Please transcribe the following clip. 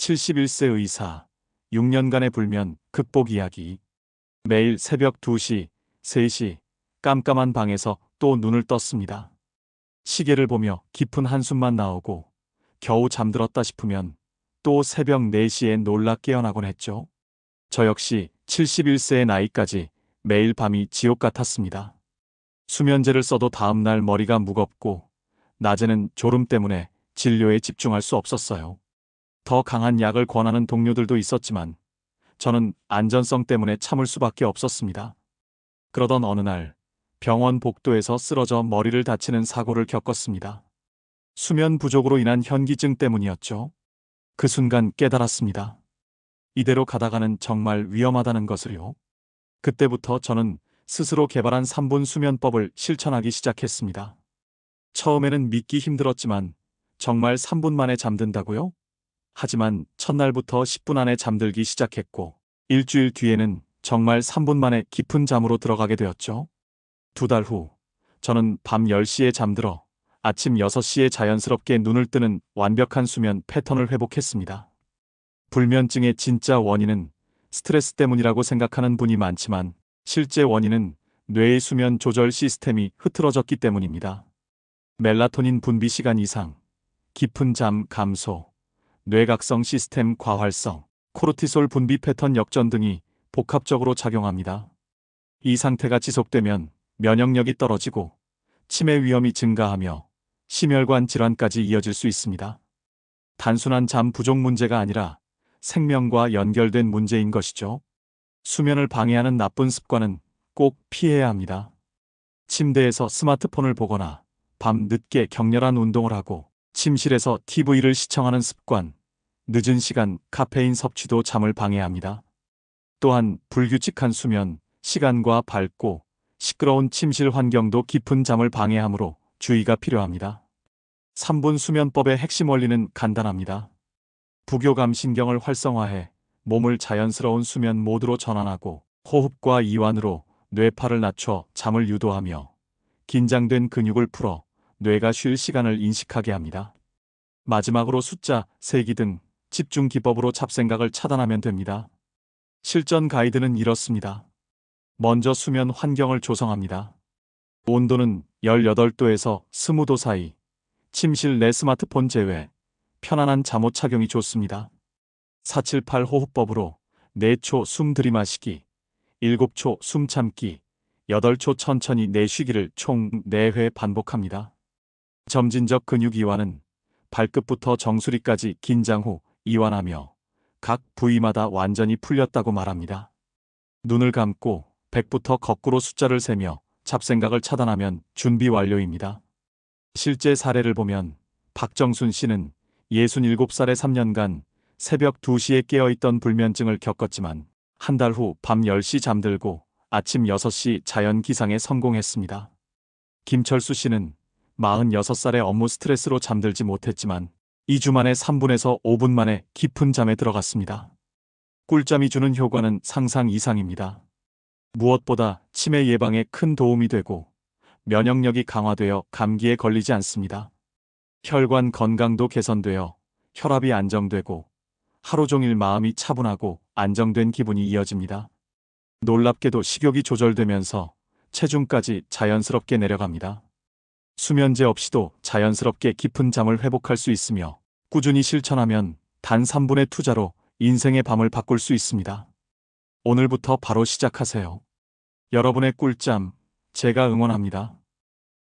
71세 의사, 6년간의 불면 극복 이야기. 매일 새벽 2시, 3시, 깜깜한 방에서 또 눈을 떴습니다. 시계를 보며 깊은 한숨만 나오고 겨우 잠들었다 싶으면 또 새벽 4시에 놀라 깨어나곤 했죠. 저 역시 71세의 나이까지 매일 밤이 지옥 같았습니다. 수면제를 써도 다음날 머리가 무겁고 낮에는 졸음 때문에 진료에 집중할 수 없었어요. 더 강한 약을 권하는 동료들도 있었지만 저는 안전성 때문에 참을 수밖에 없었습니다. 그러던 어느 날 병원 복도에서 쓰러져 머리를 다치는 사고를 겪었습니다. 수면 부족으로 인한 현기증 때문이었죠. 그 순간 깨달았습니다. 이대로 가다가는 정말 위험하다는 것을요. 그때부터 저는 스스로 개발한 3분 수면법을 실천하기 시작했습니다. 처음에는 믿기 힘들었지만 정말 3분 만에 잠든다고요? 하지만 첫날부터 10분 안에 잠들기 시작했고 일주일 뒤에는 정말 3분 만에 깊은 잠으로 들어가게 되었죠. 두 달 후, 저는 밤 10시에 잠들어 아침 6시에 자연스럽게 눈을 뜨는 완벽한 수면 패턴을 회복했습니다. 불면증의 진짜 원인은 스트레스 때문이라고 생각하는 분이 많지만 실제 원인은 뇌의 수면 조절 시스템이 흐트러졌기 때문입니다. 멜라토닌 분비 시간 이상, 깊은 잠 감소, 뇌각성 시스템 과활성, 코르티솔 분비 패턴 역전 등이 복합적으로 작용합니다. 이 상태가 지속되면 면역력이 떨어지고 치매 위험이 증가하며 심혈관 질환까지 이어질 수 있습니다. 단순한 잠 부족 문제가 아니라 생명과 연결된 문제인 것이죠. 수면을 방해하는 나쁜 습관은 꼭 피해야 합니다. 침대에서 스마트폰을 보거나 밤 늦게 격렬한 운동을 하고 침실에서 TV를 시청하는 습관, 늦은 시간 카페인 섭취도 잠을 방해합니다. 또한 불규칙한 수면, 시간과 밝고 시끄러운 침실 환경도 깊은 잠을 방해하므로 주의가 필요합니다. 3분 수면법의 핵심 원리는 간단합니다. 부교감 신경을 활성화해 몸을 자연스러운 수면 모드로 전환하고 호흡과 이완으로 뇌파를 낮춰 잠을 유도하며 긴장된 근육을 풀어 뇌가 쉴 시간을 인식하게 합니다. 마지막으로 숫자, 세기 등 집중 기법으로 잡생각을 차단하면 됩니다. 실전 가이드는 이렇습니다. 먼저 수면 환경을 조성합니다. 온도는 18도에서 20도 사이, 침실 내 스마트폰 제외, 편안한 잠옷 착용이 좋습니다. 478 호흡법으로 4초 숨 들이마시기, 7초 숨 참기, 8초 천천히 내쉬기를 총 4회 반복합니다. 점진적 근육 이완은 발끝부터 정수리까지 긴장 후 이완하며 각 부위마다 완전히 풀렸다고 말합니다. 눈을 감고 100부터 거꾸로 숫자를 세며 잡생각을 차단하면 준비 완료입니다. 실제 사례를 보면 박정순 씨는 67살의 3년간 새벽 2시에 깨어있던 불면증을 겪었지만 한 달 후 밤 10시 잠들고 아침 6시 자연 기상에 성공했습니다. 김철수 씨는 46살의 업무 스트레스로 잠들지 못했지만 2주 만에 3분에서 5분 만에 깊은 잠에 들어갔습니다. 꿀잠이 주는 효과는 상상 이상입니다. 무엇보다 치매 예방에 큰 도움이 되고 면역력이 강화되어 감기에 걸리지 않습니다. 혈관 건강도 개선되어 혈압이 안정되고 하루 종일 마음이 차분하고 안정된 기분이 이어집니다. 놀랍게도 식욕이 조절되면서 체중까지 자연스럽게 내려갑니다. 수면제 없이도 자연스럽게 깊은 잠을 회복할 수 있으며 꾸준히 실천하면 단 3분의 투자로 인생의 밤을 바꿀 수 있습니다. 오늘부터 바로 시작하세요. 여러분의 꿀잠, 제가 응원합니다.